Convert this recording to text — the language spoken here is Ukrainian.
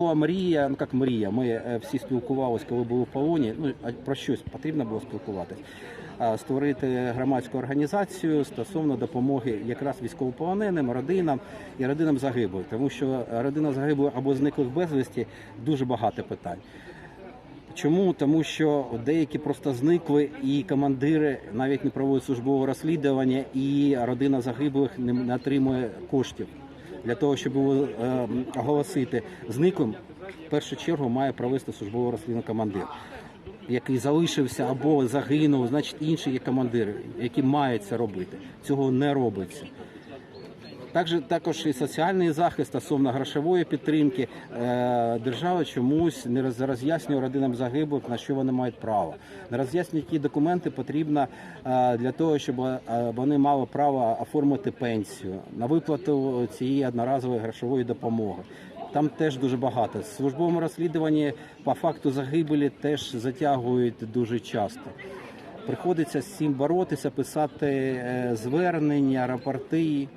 Мрія, ну як мрія. Ми е, всі спілкувалися, коли були в полоні. Ну про щось потрібно було спілкуватись. Створити громадську організацію стосовно допомоги якраз військовополоненим, родинам і родинам загиблих, тому що родина загиблих або зниклих безвісті дуже багато питань. Чому? Тому що деякі просто зникли, і командири навіть не проводять службове розслідування, і родина загиблих не отримує коштів для того, щоб його е, оголосити зниклим. В першу чергу має провести службову розслідування командир, який залишився або загинув, значить інші є командири, які мають це робити. Цього не робиться. Також, також і соціальний захист стосовно грошової підтримки е, держава чомусь не роз'яснює родинам загиблих, на що вони мають право. Не роз'яснює, які документи потрібно е, для того, щоб е, вони мали право оформити пенсію на виплату цієї одноразової грошової допомоги. Там теж дуже багато. Службовому розслідуванні по факту загибелі теж затягують дуже часто. Приходиться з цим боротися, писати звернення, рапорти.